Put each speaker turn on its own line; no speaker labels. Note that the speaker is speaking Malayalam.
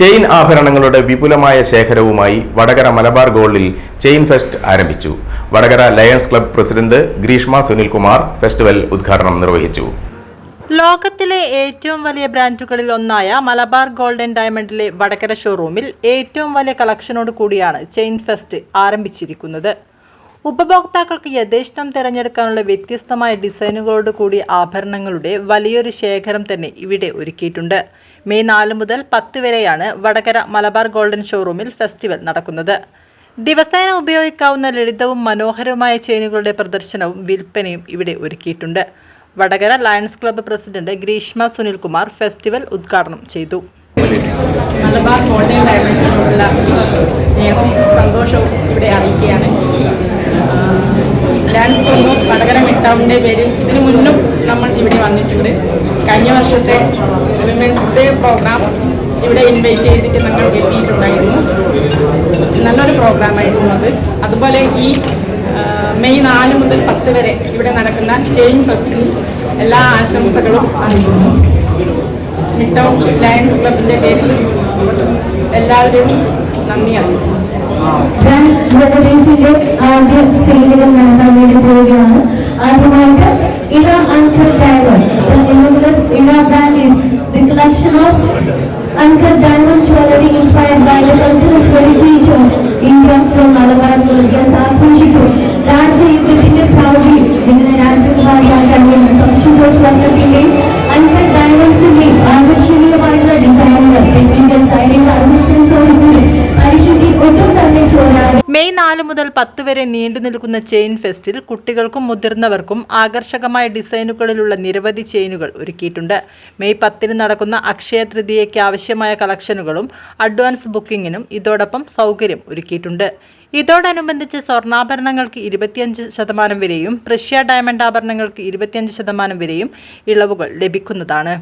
ചെയിൻ ആഭരണങ്ങളുടെ വിപുലമായ ശേഖരവുമായി വടകര മലബാർ ഗോൾഡിൽ ചെയിൻ ഫെസ്റ്റ് ആരംഭിച്ചു. Vadakara lions club president Greeshma Sunilkumar festival ഉദ്ഘാടനം നിർവഹിച്ചു.
ലോകത്തിലെ ഏറ്റവും വലിയ ബ്രാൻഡുകളിൽ ഒന്നായ മലബാർ ഗോൾഡൻ ഡയമണ്ടിലെ വടകര ഷോറൂമിൽ ഏറ്റവും വലിയ കളക്ഷനോട് കൂടിയാണ് ചെയിൻ ഫെസ്റ്റ് ആരംഭിച്ചിരിക്കുന്നത്. ഉപഭോക്താക്കൾക്ക് യഥേഷ്ടം തിരഞ്ഞെടുക്കാനുള്ള വ്യത്യസ്തമായ ഡിസൈനുകളോട് കൂടിയ ആഭരണങ്ങളുടെ വലിയൊരു ശേഖരം തന്നെ ഇവിടെ ഒരുക്കിയിട്ടുണ്ട്. മെയ് നാല് മുതൽ പത്ത് വരെയാണ് വടകര മലബാർ ഗോൾഡൻ ഷോറൂമിൽ ഫെസ്റ്റിവൽ നടക്കുന്നത്. ദിവസേന ഉപയോഗിക്കാവുന്ന ലളിതവും മനോഹരവുമായ ചെയിനുകളുടെ പ്രദർശനവും വിൽപ്പനയും ഇവിടെ ഒരുക്കിയിട്ടുണ്ട്. Vadakara lions club president Greeshma Sunilkumar festival ഉദ്ഘാടനം ചെയ്തു.
മലബാർ ഗോൾഡൻ ഡയമണ്ട്സിനോടുള്ള സ്നേഹവും സന്തോഷവും ഇവിടെ അറിയിക്കുകയാണ്. ഡാൻസ് കൊണ്ടു വടകര മിട്ടാവിന്റെ പേരിൽ ഇതിനു മുന്നും നമ്മൾ ഇവിടെ വന്നിട്ടുണ്ട്. കഴിഞ്ഞ വർഷത്തെ വിമൻസ് ഡേ പ്രോഗ്രാം ഇവിടെ ഇൻവൈറ്റ് ചെയ്തിട്ട് ഞങ്ങൾ എത്തിയിട്ടുണ്ടായിരുന്നു. നല്ലൊരു പ്രോഗ്രാമായിരുന്നു അത്. അതുപോലെ ഈ മെയ് നാല് മുതൽ പത്ത് വരെ ഇവിടെ നടക്കുന്ന ചെയിൻ ഫെസ്റ്റിന് എല്ലാ ആശംസകളും അറിയിക്കുന്നു മിട്ടൗൺ ലയൺസ് ക്ലബിന്റെ പേരിൽ എല്ലാവരും നന്ദി അറിയിക്കുന്നു
ഞാൻ ജഗദീശിന്റെ ആദ്യ സ്റ്റേജിൽ നടത്താൻ വേണ്ടി പോവുകയാണ്. ആദ്യമായിട്ട്
നാല് മുതൽ പത്ത് വരെ നീണ്ടു നിൽക്കുന്ന ചെയിൻ ഫെസ്റ്റിൽ കുട്ടികൾക്കും മുതിർന്നവർക്കും ആകർഷകമായ ഡിസൈനുകളിലുള്ള നിരവധി ചെയിനുകൾ ഒരുക്കിയിട്ടുണ്ട്. മെയ് പത്തിന് നടക്കുന്ന അക്ഷയ തൃതീയയ്ക്ക് ആവശ്യമായ കളക്ഷനുകളും അഡ്വാൻസ് ബുക്കിംഗിനും ഇതോടൊപ്പം സൗകര്യം ഒരുക്കിയിട്ടുണ്ട്. ഇതോടനുബന്ധിച്ച് സ്വർണാഭരണങ്ങൾക്ക് ഇരുപത്തിയഞ്ച് ശതമാനം വരെയും പ്രഷ്യ ഡയമണ്ട് ആഭരണങ്ങൾക്ക് ഇരുപത്തിയഞ്ച് ശതമാനം വരെയും ഇളവുകൾ ലഭിക്കുന്നതാണ്.